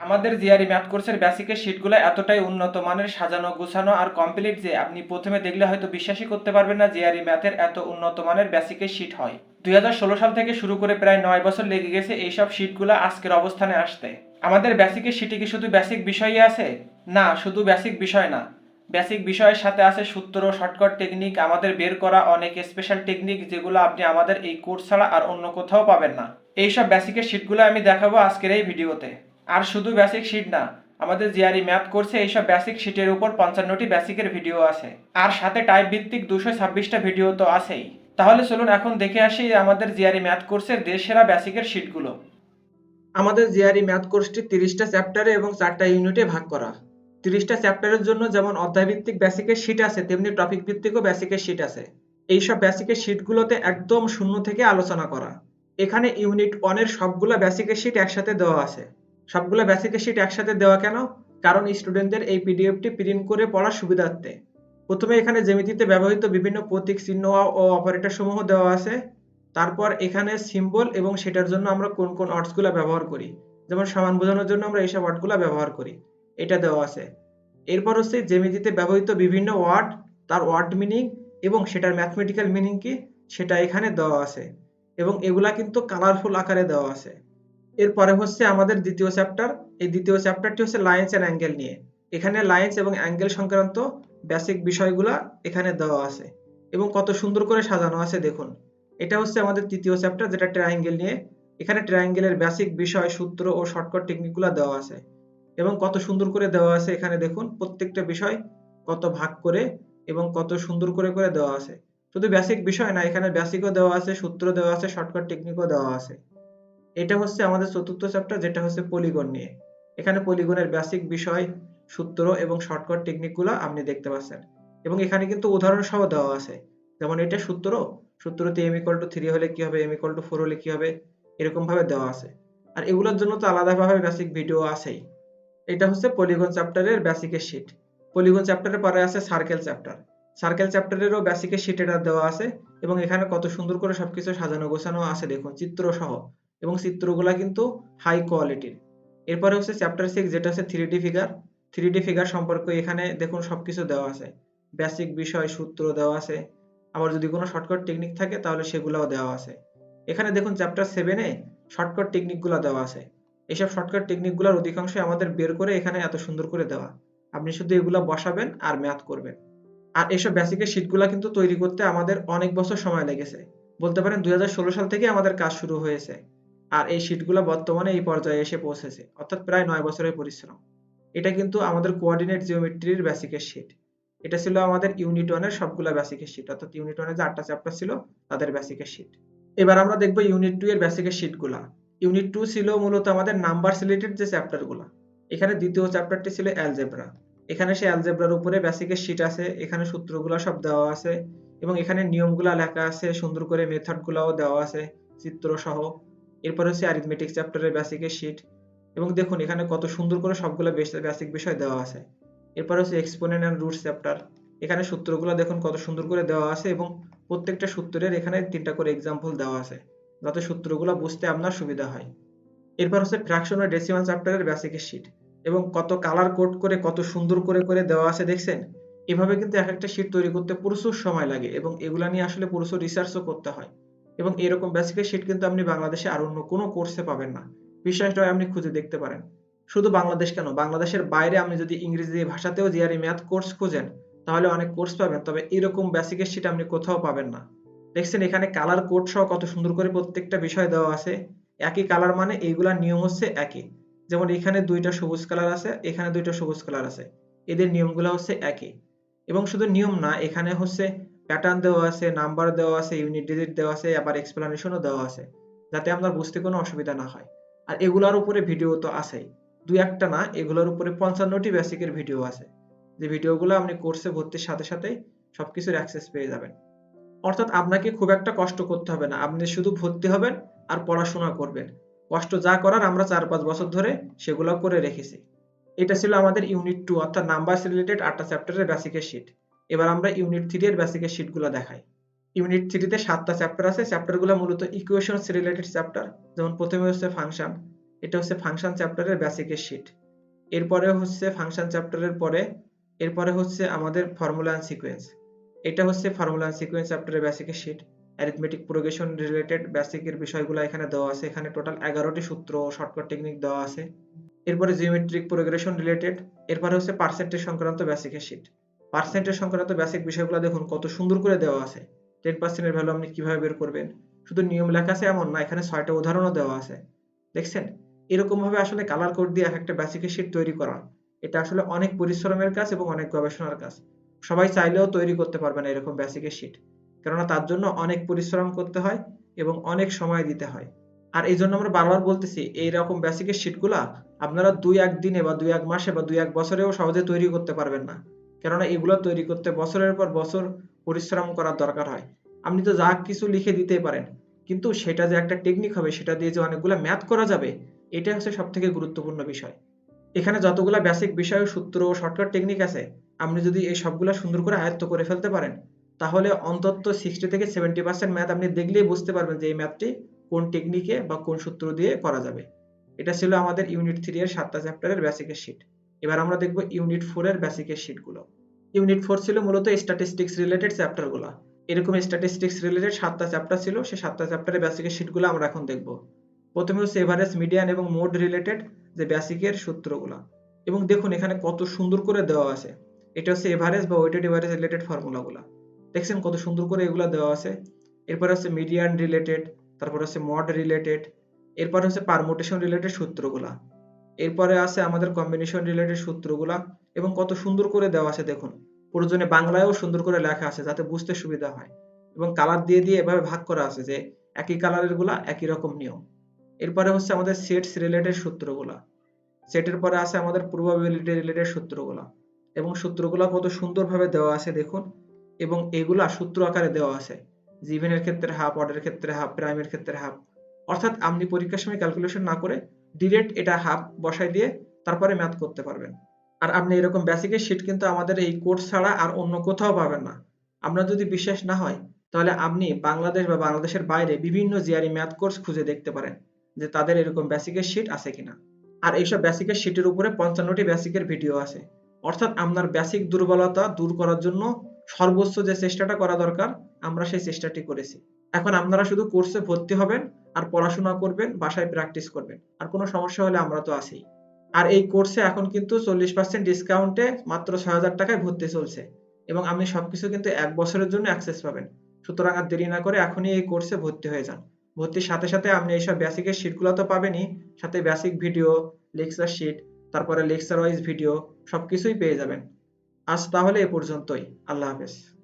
আমাদের GRE math কোর্সের বেসিকের শিটগুলো এতটাই উন্নত মানের সাজানো, গুছানো আর কমপ্লিট যে আপনি প্রথমে দেখলে হয়তো বিশ্বাসই করতে পারবেন না জিআরই ম্যাথের এত উন্নত মানের বেসিকের শিট হয়। দুই হাজার ষোলো সাল থেকে শুরু করে প্রায় নয় বছর লেগে গেছে এইসব শিটগুলো আজকের অবস্থানে আসতে। আমাদের বেসিকের শিটে কি শুধু বেসিক বিষয়ই আছে? না, শুধু বেসিক বিষয় না। বেসিক বিষয়ের সাথে আছে সূত্র শর্টকাট টেকনিক আমাদের বের করা অনেক স্পেশাল টেকনিক যেগুলো আপনি আমাদের এই কোর্স ছাড়া আর অন্য কোথাও পাবেন না। এইসব বেসিকের শিটগুলো আমি দেখাবো আজকের এই ভিডিওতে আর শুধু বেসিক শিট না, আমাদের জিআরই ম্যাথ করছে, এইসব বেসিক শিটের উপর পঞ্চান্নটি বেসিকের ভিডিও আছে। আর সাথে টাইপ ভিত্তিক দুশো ছাব্বিশটা ভিডিও তো আছেই। তাহলে চলুন এখন দেখে আসি আমাদের জিআরই ম্যাথ কোর্সের দেশ সেরা বেসিকের শিটগুলো আমাদের জিআরই ম্যাথ কোর্সটি তিরিশটা চ্যাপ্টারে এবং চারটা ইউনিটে ভাগ করা। তিরিশটা চ্যাপ্টারের জন্য যেমন অধ্যায়ভিত্তিক বেসিকের শিট আছে, তেমনি টপিক ভিত্তিকও বেসিকের শিট আছে। এইসব বেসিকের শিটগুলোতে একদম শূন্য থেকে আলোচনা করা। এখানে ইউনিট ওয়ানের সবগুলো বেসিকের শিট একসাথে দেওয়া আছে। সবগুলা বেসিকের শিট একসাথে দেওয়া কেন? কারণ স্টুডেন্টদের এই পিডিএফটি প্রিন্ট করে পড়ার সুবিধার্থে। প্রথমে এখানে জ্যামিতিতে ব্যবহৃত বিভিন্ন প্রতীক, চিহ্ন ও অপারেটর সমূহ দেওয়া আছে। তারপর এখানে সিম্বল এবং সেটার জন্য আমরা কোন কোন ওয়ার্ডসগুলো ব্যবহার করি। যেমন সমান বোঝানোর জন্য আমরা এইসব ওয়ার্ডগুলো ব্যবহার করি। এটা দেওয়া আছে। এরপর হচ্ছে জ্যামিতিতে ব্যবহৃত বিভিন্ন ওয়ার্ড তার ওয়ার্ড মিনিং এবং সেটার ম্যাথমেটিক্যাল মিনিং কি, সেটা এখানে দেওয়া আছে। এবং এগুলা কিন্তু কালারফুল আকারে দেওয়া আছে। এরপরে হচ্ছে আমাদের দ্বিতীয় চ্যাপ্টার এই দ্বিতীয় চ্যাপ্টারটি হচ্ছে লাইন্স এন্ড অ্যাঙ্গেল নিয়ে। এখানে লাইন্স এবং অ্যাঙ্গেল সংক্রান্ত বেসিক বিষয়গুলা এখানে দেওয়া আছে এবং কত সুন্দর করে সাজানো আছে দেখুন। এটা হচ্ছে আমাদের তৃতীয় চ্যাপ্টার যেটা ট্রায়াঙ্গেল নিয়ে। এখানে ট্রায়াঙ্গেলের বেসিক বিষয়, সূত্র ও শর্টকাট টেকনিকগুলো দেওয়া আছে এবং কত সুন্দর করে দেওয়া আছে এখানে দেখুন প্রত্যেকটা বিষয় কত ভাগ করে এবং কত সুন্দর করে করে দেওয়া আছে। শুধু বেসিক বিষয় না, এখানে বেসিকও দেওয়া আছে, সূত্র দেওয়া আছে শর্টকাট টেকনিকও দেওয়া আছে। এটা হচ্ছে আমাদের চতুর্থ চ্যাপ্টার যেটা হচ্ছে পলিগন নিয়ে। এখানে পলিগনের বেসিক বিষয়, সূত্র এবং শর্টকাট টেকনিকগুলো আপনি দেখতে পাচ্ছেন। এবং এখানে কিন্তু উদাহরণ সহ দেওয়া আছে। যেমন এটা সূত্র, সূত্রতে এম ইকুয়াল টু থ্রি হলে কি হবে এম ইকুয়াল টু ফোর হলে কি হবে এরকম ভাবে দেওয়া আছে। আর এগুলোর জন্য তো আলাদাভাবে বেসিক ভিডিও আছেই। এটা হচ্ছে পলিগন চ্যাপ্টারের বেসিকের শিট পলিগন চ্যাপ্টারের পরে আছে সার্কেল চ্যাপ্টার সার্কেল চ্যাপ্টারেরও বেসিকের শিট এটা দেওয়া আছে এবং এখানে কত সুন্দর করে সবকিছু সাজানো গোছানো আছে, দেখুন চিত্র সহ এবং চিত্রগুলা কিন্তু হাই কোয়ালিটির এরপরে হচ্ছে চ্যাপ্টার সিক্স যেটা হচ্ছে three D figure three D figure সম্পর্কে এখানে দেখুন সবকিছু দেওয়া আছে। বেসিক বিষয়, সূত্র দেওয়া আছে। আবার যদি কোনো শর্টকাট টেকনিক থাকে, তাহলে সেগুলোও দেওয়া আছে। এখানে দেখুন চ্যাপ্টার সেভেনে শর্টকাট টেকনিকগুলো দেওয়া আছে। এইসব শর্টকাট টেকনিকগুলোর অধিকাংশই আমাদের বের করে এখানে এত সুন্দর করে দেওয়া। আপনি শুধু এগুলা বসাবেন আর ম্যাথ করবেন। আর এইসব বেসিকের শিটগুলো কিন্তু তৈরি করতে আমাদের অনেক বছর সময় লেগেছে। বলতে পারেন দুই হাজার ষোলো সাল থেকে আমাদের কাজ শুরু হয়েছে। আর এই শিটগুলো বর্তমানে এই পর্যায়ে এসে পৌঁছেছে, অর্থাৎ প্রায় নয় বছরের পরিশ্রম। এটা কিন্তু আমাদের কোঅর্ডিনেট জিওমেট্রির বেসিকের শিট এটা ছিল আমাদের ইউনিট ওয়ানের সবগুলা বেসিকের শিট অর্থাৎ ইউনিট ওয়ানের যে আটটা চ্যাপ্টার ছিল, তাদের বেসিকের শিট এবার আমরা দেখব ইউনিট টু এর বেসিকের শিটগুলা ইউনিট টু ছিল মূলত আমাদের নাম্বার রিলেটেড যে চ্যাপ্টারগুলো এখানে দ্বিতীয় চ্যাপ্টারটি ছিল অ্যালজেব্রা এখানে সে অ্যালজেব্রার উপরে বেসিকের শিট আছে, এখানে সূত্রগুলো সব দেওয়া আছে এবং এখানে নিয়মগুলা লেখা আছে, সুন্দর করে মেথডগুলোও দেওয়া আছে চিত্র সহ এরপর হচ্ছে অ্যারিথমেটিক চ্যাপ্টারের বেসিকের শিট এবং দেখুন এখানে কত সুন্দর করে সবগুলো বেসিক বিষয় দেওয়া আছে। এরপর হচ্ছে এক্সপোনেন্ট অ্যান্ড রুটস চ্যাপ্টার এখানে সূত্রগুলো দেখুন কত সুন্দর করে দেওয়া আছে এবং প্রত্যেকটা সূত্রের এখানে তিনটা করে এক্সাম্পল দেওয়া আছে, যাতে সূত্রগুলো বুঝতে আপনার সুবিধা হয়। এরপর হচ্ছে ফ্র্যাকশন ও ডেসিমাল চ্যাপ্টারের বেসিকের শিট এবং কত কালার কোড করে, কত সুন্দর করে করে দেওয়া আছে দেখছেন? এভাবে কিন্তু এক একটা শিট তৈরি করতে প্রচুর সময় লাগে এবং এগুলা নিয়ে আসলে প্রচুর রিসার্চও করতে হয়। এবং এরকম বেসিকের শিট কিন্তু আপনি বাংলাদেশে আর অন্য কোনো কোর্সে পাবেন না। বিশ্বাস নয় আপনি খুঁজে দেখতে পারেন। শুধু বাংলাদেশ কেন? বাংলাদেশের বাইরে আপনি যদি ইংরেজি ভাষাতেও জিআরই ম্যাথ কোর্স খুঁজেন, তাহলে অনেক কোর্স পাবেন। তবে এরকম বেসিকের শিট আপনি কোথাও পাবেন না। দেখছেন এখানে কালার কোড সহ কত সুন্দর করে প্রত্যেকটা বিষয় দেওয়া আছে। একই কালার মানে এইগুলার নিয়ম হচ্ছে একই। যেমন এখানে দুইটা সবুজ কালার আছে, এখানে দুইটা সবুজ কালার আছে। এদের নিয়মগুলো হচ্ছে একই। এবং শুধু নিয়ম না, এখানে হচ্ছে প্যাটার্ন দেওয়া আছে নাম্বার দেওয়া আছে ইউনিট ডিজিট দেওয়া আছে, আবার এক্সপ্লেনেশনও দেওয়া আছে, যাতে আমরা বুঝতে কোনো অসুবিধা না হয়। আর এগুলোর উপরে ভিডিও তো আছেই। দুই একটা না, এগুলোর উপরে পঞ্চান্নটি বেসিকের ভিডিও আছে। যে ভিডিওগুলো আপনি কোর্সে ভর্তির সাথে সাথে সবকিছুর অ্যাক্সেস পেয়ে যাবেন। অর্থাৎ আপনাকে খুব একটা কষ্ট করতে হবে না। আপনি শুধু ভর্তি হবেন আর পড়াশোনা করবেন। কষ্ট যা করার আমরা চার পাঁচ বছর ধরে সেগুলো করে রেখেছি। এটা ছিল আমাদের ইউনিট টু অর্থাৎ নাম্বারস রিলেটেড আটটা চ্যাপ্টারের বেসিকের শিট এবার আমরা ইউনিট থ্রি এর বেসিকের শিটগুলো দেখাই। ইউনিট থ্রিতে সাতটা চ্যাপ্টার আছে। চ্যাপ্টারগুলো মূলত ইকুয়েশনস রিলেটেড চ্যাপ্টার যেমন প্রথমে হচ্ছে ফাংশন এটা হচ্ছে ফাংশন চ্যাপ্টারের বেসিকের শিট এরপরে হচ্ছে ফাংশন চ্যাপ্টারের পরে, এরপরে হচ্ছে আমাদের ফর্মুলা অ্যান্ড সিকোয়েন্স এটা হচ্ছে ফর্মুলা অ্যান্ড সিকোয়েন্স চ্যাপ্টারের বেসিকের শিট অ্যারিথমেটিক প্রোগ্রেশন রিলেটেড বেসিকের বিষয়গুলো এখানে দেওয়া আছে। এখানে টোটাল এগারোটি সূত্র শর্টকাট টেকনিক দেওয়া আছে। এরপরে জিওমেট্রিক প্রোগ্রেশন রিলেটেড এরপরে হচ্ছে পার্সেন্টেজ সংক্রান্ত বেসিকের শিট পার্সেন্টেজ সংক্রান্ত বেসিক বিষয়গুলো দেখুন, কত সুন্দর করে দেওয়া আছে। টেন পার্সেন্টের ভ্যালু আপনি কীভাবে বের করবেন? শুধু নিয়ম লেখা আছে এমন না, এখানে ছয়টা উদাহরণও দেওয়া আছে। দেখছেন? এরকম ভাবে আসলে কালার কোড দিয়ে এক একটা বেসিকের শিট তৈরি করা। এটা আসলে অনেক পরিশ্রমের কাজ এবং অনেক গবেষণার কাজ। সবাই চাইলেও তৈরি করতে পারবে না এরকম বেসিকের শিট কেননা তার জন্য অনেক পরিশ্রম করতে হয় এবং অনেক সময় দিতে হয়। আর এই জন্য আমরা বারবার বলতেছি, এইরকম বেসিকের শিটগুলা আপনারা দুই এক দিনে বা দুই এক মাসে বা দুই এক বছরেও সহজে তৈরি করতে পারবেন না। কেননা এগুলো তৈরি করতে বছরের পর বছর পরিশ্রম করার দরকার হয়। আপনি তো যা কিছু লিখে দিতে পারেন। কিন্তু সেটা যে একটা টেকনিক হবে, সেটা দিয়ে যে অনেকগুলো ম্যাথ করা যাবে এটা হচ্ছে সব থেকে গুরুত্বপূর্ণ বিষয়। এখানে যতগুলা বেসিক বিষয়, সূত্র শর্টকাট টেকনিক আছে, আপনি যদি এই সবগুলা সুন্দর করে আয়ত্ত করে ফেলতে পারেন, তাহলে অন্তত সিক্সটি থেকে সেভেন্টি পার্সেন্ট ম্যাথ আপনি দেখলেই বুঝতে পারবেন যে এই ম্যাথটি কোন টেকনিকে বা কোন সূত্র দিয়ে করা যাবে। এটা ছিল আমাদের ইউনিট থ্রি এর সাতটা চ্যাপ্টারের বেসিকের শিট এবার আমরা দেখব ইউনিট ফোর এর বেসিকের শিটগুলো ইউনিট ফোর ছিল মূলত স্ট্যাটিস্টিক্স রিলেটেড চ্যাপ্টারগুলো এরকম স্ট্যাটিস্টিক্স রিলেটেড সাতটা চ্যাপ্টার ছিল, সেই সাতটা চ্যাপ্টারের বেসিকের শিটগুলো আমরা এখন দেখব। প্রথমে হচ্ছে এভারেজ মিডিয়ান এবং মোড রিলেটেড যে বেসিকের সূত্রগুলো। এবং দেখুন এখানে কত সুন্দর করে দেওয়া আছে। এটা হচ্ছে এভারেজ বা ওয়েটেড এভারেজ রিলেটেড ফর্মুলাগুলো দেখছেন কত সুন্দর করে এগুলো দেওয়া আছে। এরপর হচ্ছে মিডিয়ান রিলেটেড তারপর হচ্ছে মড রিলেটেড এরপর হচ্ছে পারমুটেশন রিলেটেড সূত্রগুলা। এরপরে আছে আমাদের কম্বিনেশন রিলেটেড সূত্রগুলা এবং কত সুন্দর করে দেওয়া আছে দেখুন। প্রয়োজনে বাংলায়ও সুন্দর করে লেখা আছে যাতে বুঝতে সুবিধা হয়। এবং কালার দিয়ে দিয়ে এভাবে ভাগ করা আছে যে একই কালারেরগুলা একই রকম নিয়ম। এরপরে হচ্ছে আমাদের সেটস রিলেটেড সূত্রগুলা। সেটের পরে আছে আমাদের প্রবাবিলিটি রিলেটেড সূত্রগুলা। এবং সূত্রগুলা কত সুন্দরভাবে দেওয়া আছে দেখুন। এবং এগুলা সূত্র আকারে দেওয়া আছে। জিভেনের ক্ষেত্রে হাফ অর্ডারের ক্ষেত্রে হাফ প্রাইমের ক্ষেত্রে হাফ অর্থাৎ আপনি পরীক্ষার সময় ক্যালকুলেশন না করে ডিরেক্ট এটা হাফ বসাই দিয়ে তারপরে ম্যাথ করতে পারবেন। আর আপনি এরকম বেসিকের শিট কিন্তু আমাদের এই কোর্স ছাড়া আর অন্য কোথাও পাবেন না। আপনার যদি বিশ্বাস না হয়, তাহলে আপনি বাংলাদেশ বা বাংলাদেশের বাইরে বিভিন্ন জিআরই ম্যাথ কোর্স খুঁজে দেখতে পারেন যে তাদের এরকম বেসিকের শিট আছে কিনা। আর এইসব বেসিকের শিটের উপরে পঞ্চান্নটি বেসিকের ভিডিও আছে। অর্থাৎ আপনার বেসিক দুর্বলতা দূর করার জন্য সর্বোচ্চ যে চেষ্টাটা করা দরকার, আমরা সেই চেষ্টাটি করেছি। এখন আপনারা শুধু কোর্সে ভর্তি হবেন আর পড়াশোনা করবেন, বাসায় প্র্যাকটিস করবেন। আর কোনো সমস্যা হলে আমরা তো আছি আর এই কোর্সে এখন কিন্তু চল্লিশ পার্সেন্ট ডিসকাউন্টে মাত্র ছয় হাজার টাকায় ভর্তি চলছে। এবং আপনি সবকিছু কিন্তু এক বছরের জন্য অ্যাক্সেস পাবেন। সুতরাং আর দেরি না করে এখনই এই কোর্সে ভর্তি হয়ে যান। ভর্তির সাথে সাথে আপনি এইসব বেসিকের শিটগুলো তো পাবেনই। সাথে বেসিক ভিডিও লেকচার শিট তারপরে লেকচার ওয়াইজ ভিডিও সবকিছুই পেয়ে যাবেন। আজ তাহলে এ পর্যন্তই। আল্লাহ হাফেজ।